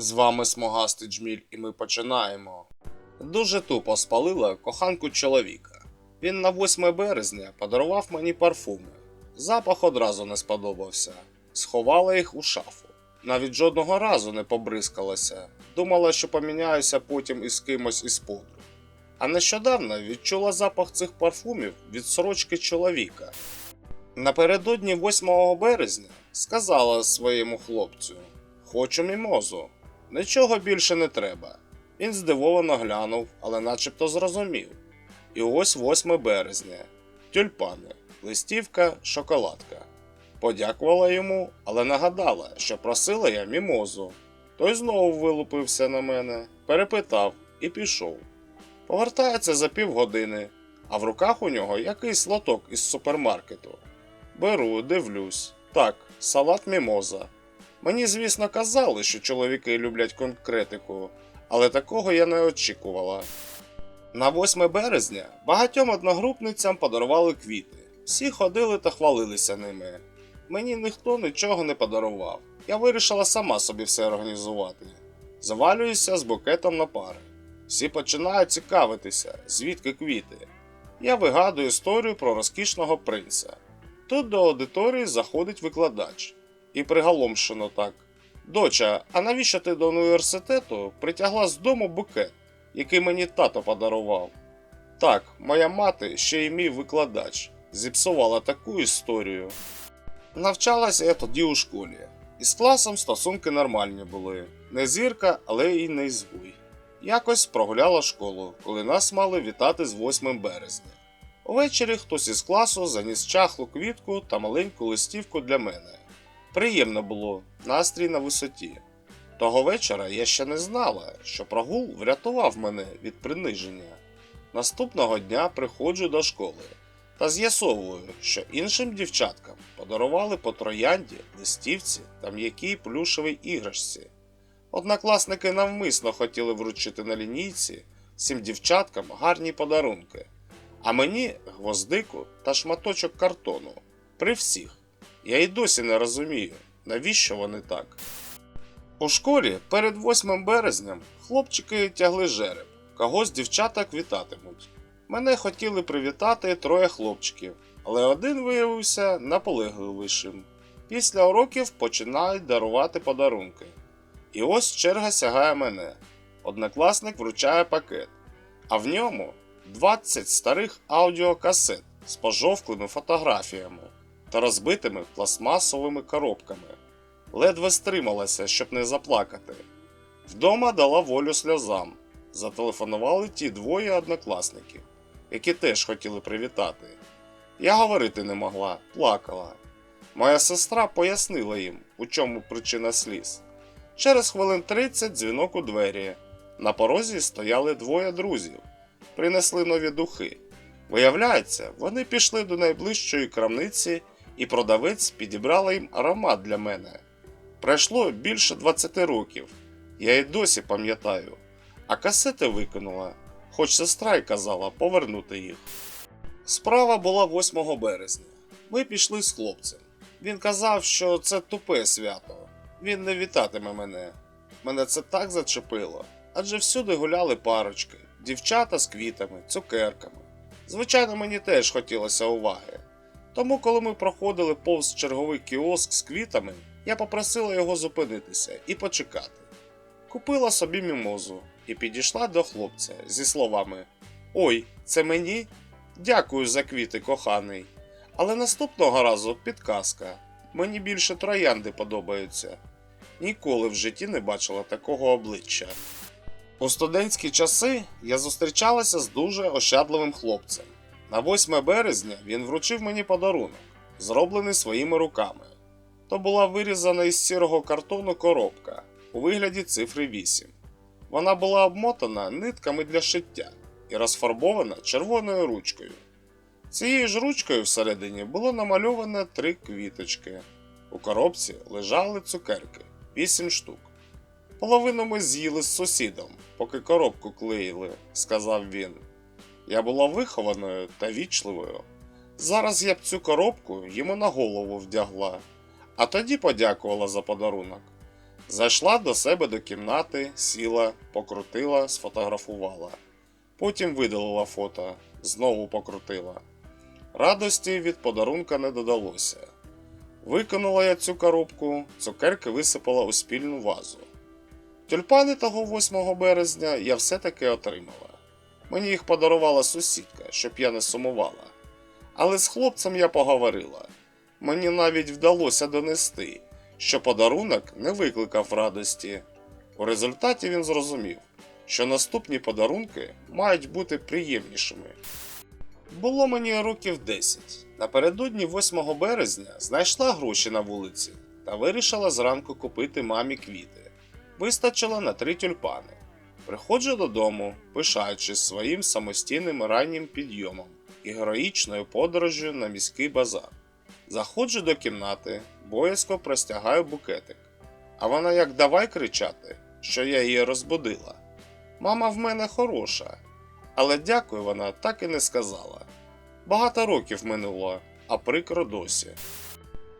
З вами Смогастий Джміль, і ми починаємо. Дуже тупо спалила коханку чоловіка. Він на 8 березня подарував мені парфуми. Запах одразу не сподобався. Сховала їх у шафу. Навіть жодного разу не побризкалася. Думала, що поміняюся потім із кимось із подруг. А нещодавно відчула запах цих парфумів від сорочки чоловіка. Напередодні 8 березня сказала своєму хлопцю: Хочу мімозу. Нічого більше не треба. Він здивовано глянув, але начебто зрозумів. І ось 8 березня. Тюльпани, листівка, шоколадка. Подякувала йому, але нагадала, що просила я мімозу. Той знову вилупився на мене, перепитав і пішов. Повертається за півгодини, а в руках у нього якийсь лоток із супермаркету. Беру, дивлюсь. Так, салат мімоза. Мені, звісно, казали, що чоловіки люблять конкретику, але такого я не очікувала. На 8 березня багатьом одногрупницям подарували квіти. Всі ходили та хвалилися ними. Мені ніхто нічого не подарував. Я вирішила сама собі все організувати. Завалююся з букетом на пари. Всі починають цікавитися, звідки квіти. Я вигадую історію про розкішного принца. Тут до аудиторії заходить викладач. І приголомшено так. Доча, а навіщо ти до університету притягла з дому букет, який мені тато подарував? Так, моя мати ще й мій викладач зіпсувала таку історію. Навчалася я тоді у школі, і з класом стосунки нормальні були. Не зірка, але й не згуй. Якось прогуляла школу, коли нас мали вітати з 8 березня. Увечері хтось із класу заніс чахлу квітку та маленьку листівку для мене. Приємно було, настрій на висоті. Того вечора я ще не знала, що прогул врятував мене від приниження. Наступного дня приходжу до школи та з'ясовую, що іншим дівчаткам подарували по троянді, листівці та м'якій плюшевій іграшці. Однокласники навмисно хотіли вручити на лінійці всім дівчаткам гарні подарунки, а мені гвоздику та шматочок картону. При всіх. Я й досі не розумію, навіщо вони так. У школі перед 8 березням хлопчики тягли жереб, когось дівчаток вітатимуть. Мене хотіли привітати троє хлопчиків, але один виявився наполегливішим. Після уроків починають дарувати подарунки. І ось черга сягає мене. Однокласник вручає пакет, а в ньому 20 старих аудіокасет з пожовклими фотографіями та розбитими пластмасовими коробками. Ледве стрималася, щоб не заплакати. Вдома дала волю сльозам. Зателефонували ті двоє однокласників, які теж хотіли привітати. Я говорити не могла, плакала. Моя сестра пояснила їм, у чому причина сліз. Через хвилин 30 дзвінок у двері. На порозі стояли двоє друзів, принесли нові духи. Виявляється, вони пішли до найближчої крамниці, і продавець підібрала їм аромат для мене. Пройшло більше 20 років, я й досі пам'ятаю, а касети викинула, хоч сестра й казала повернути їх. Справа була 8 березня. Ми пішли з хлопцем. Він казав, що це тупе свято. Він не вітатиме мене. Мене це так зачепило, адже всюди гуляли парочки, дівчата з квітами, цукерками. Звичайно, мені теж хотілося уваги. Тому, коли ми проходили повз черговий кіоск з квітами, я попросила його зупинитися і почекати. Купила собі мімозу і підійшла до хлопця зі словами: Ой, це мені? Дякую за квіти, коханий. Але наступного разу підказка. Мені більше троянди подобаються. Ніколи в житті не бачила такого обличчя. У студентські часи я зустрічалася з дуже ощадливим хлопцем. На 8 березня він вручив мені подарунок, зроблений своїми руками. То була вирізана із сірого картону коробка у вигляді цифри 8. Вона була обмотана нитками для шиття і розфарбована червоною ручкою. Цією ж ручкою всередині було намальовано три квіточки. У коробці лежали цукерки 8 штук. Половину ми з'їли з сусідом, поки коробку клеїли, сказав він. Я була вихованою та вічливою. Зараз я б цю коробку йому на голову вдягла, а тоді подякувала за подарунок. Зайшла до себе до кімнати, сіла, покрутила, сфотографувала. Потім видалила фото, знову покрутила. Радості від подарунка не додалося. Викинула я цю коробку, цукерки висипала у спільну вазу. Тюльпани того 8 березня я все-таки отримала. Мені їх подарувала сусідка, щоб я не сумувала. Але з хлопцем я поговорила. Мені навіть вдалося донести, що подарунок не викликав радості. У результаті він зрозумів, що наступні подарунки мають бути приємнішими. Було мені років 10. Напередодні 8 березня знайшла гроші на вулиці та вирішила зранку купити мамі квіти. Вистачило на три тюльпани. Приходжу додому, пишаючись своїм самостійним раннім підйомом і героїчною подорожжю на міський базар. Заходжу до кімнати, боязко простягаю букетик. А вона як давай кричати, що я її розбудила. Мама в мене хороша, але дякую вона так і не сказала. Багато років минуло, а прикро досі.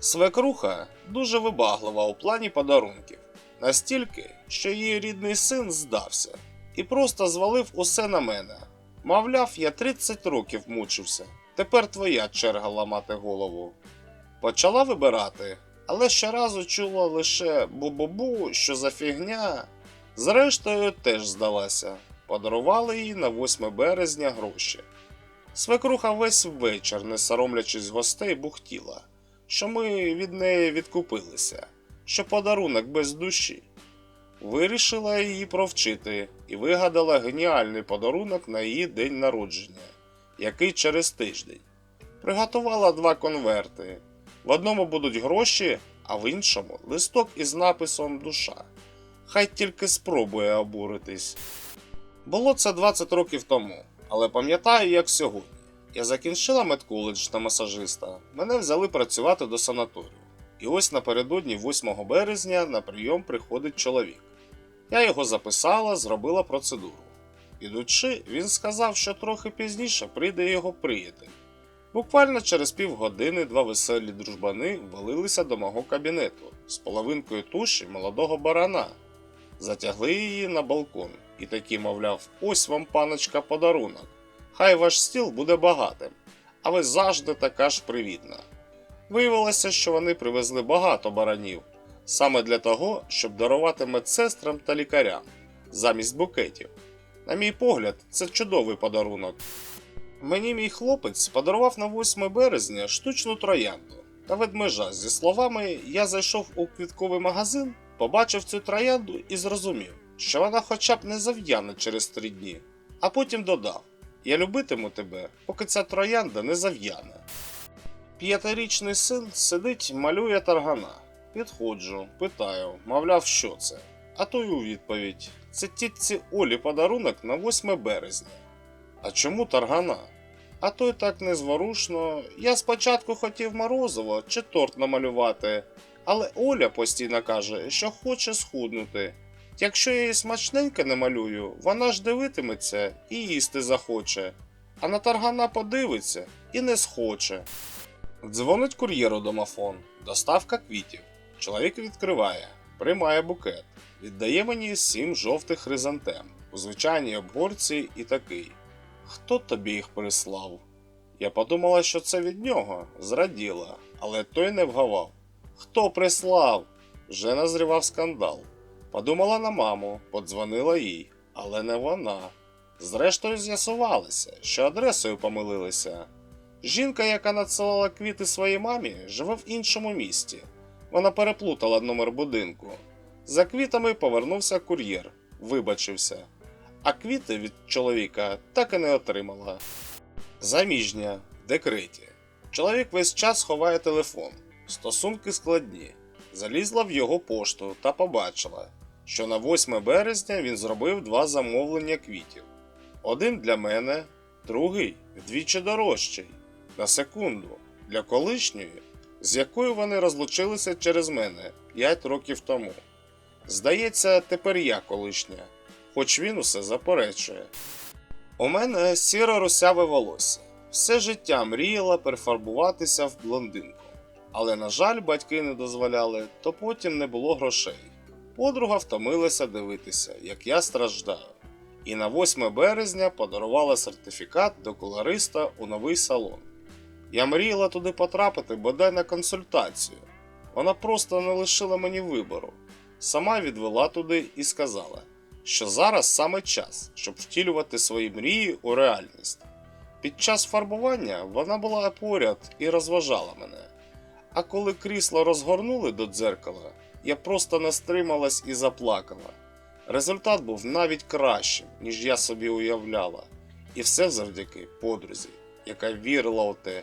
Свекруха дуже вибаглива у плані подарунків, настільки, що її рідний син здався і просто звалив усе на мене. Мовляв, я 30 років мучився, тепер твоя черга ламати голову. Почала вибирати, але щоразу чула лише бу-бу-бу, що за фігня. Зрештою, теж здалася. Подарували їй на 8 березня гроші. Свекруха весь вечір, не соромлячись гостей, бухтіла, що ми від неї відкупилися, що подарунок без душі. Вирішила її провчити і вигадала геніальний подарунок на її день народження, який через тиждень. Приготувала два конверти. В одному будуть гроші, а в іншому листок із написом Душа. Хай тільки спробує обуритись. Було це 20 років тому, але пам'ятаю, як сьогодні. Я закінчила медколедж на масажиста, мене взяли працювати до санаторію. І ось напередодні 8 березня на прийом приходить чоловік. Я його записала, зробила процедуру. Ідучи, він сказав, що трохи пізніше прийде його приятель. Буквально через півгодини два веселі дружбани ввалилися до мого кабінету з половинкою туші молодого барана. Затягли її на балкон і такі, мовляв, ось вам, паночка, подарунок. Хай ваш стіл буде багатим, а ви завжди така ж привітна. Виявилося, що вони привезли багато баранів, саме для того, щоб дарувати медсестрам та лікарям замість букетів. На мій погляд, це чудовий подарунок. Мені мій хлопець подарував на 8 березня штучну троянду та ведмежа зі словами Я зайшов у квітковий магазин, побачив цю троянду і зрозумів, що вона хоча б не зав'яне через три дні, а потім додав Я любитиму тебе, поки ця троянда не зав'яне. П'ятирічний син сидить, малює таргана. Підходжу, питаю, мовляв, що це. А той у відповідь: це тітці Олі подарунок на 8 березня. А чому таргана? А той так незворушно. Я спочатку хотів морозиво чи торт намалювати, але Оля постійно каже, що хоче схуднути. Якщо я її смачненько не малюю, вона ж дивитиметься і їсти захоче, а на таргана подивиться і не схоче. Дзвонить кур'єру домофон, доставка квітів. Чоловік відкриває, приймає букет, віддає мені сім жовтих хризантем у звичайній обгорці і такий. Хто тобі їх прислав? Я подумала, що це від нього, зраділа, але той не вгавав. Хто прислав? Вже назрівав скандал. Подумала на маму, подзвонила їй, але не вона. Зрештою з'ясувалося, що адресою помилилися. Жінка, яка надсилала квіти своїй мамі, живе в іншому місті. Вона переплутала номер будинку. За квітами повернувся кур'єр, вибачився а квіти від чоловіка так і не отримала. Заміжня в декреті. Чоловік весь час ховає телефон, стосунки складні. Залізла в його пошту та побачила, що на 8 березня він зробив два замовлення квітів: один для мене, другий вдвічі дорожчий. На секунду, для колишньої, з якою вони розлучилися через мене 5 років тому. Здається, тепер я колишня хоч він усе заперечує. У мене сіро русяве волосся. Все життя мріяла перефарбуватися в блондинку. Але, на жаль, батьки не дозволяли, то потім не було грошей. Подруга втомилася дивитися, як я страждаю, і на 8 березня подарувала сертифікат до колориста у новий салон. Я мріяла туди потрапити бодай на консультацію. Вона просто не лишила мені вибору. Сама відвела туди і сказала, що зараз саме час, щоб втілювати свої мрії у реальність. Під час фарбування вона була поряд і розважала мене. А коли крісло розгорнули до дзеркала, я просто не стрималась і заплакала. Результат був навіть кращим, ніж я собі уявляла. І все завдяки подрузі, яка вірила у те,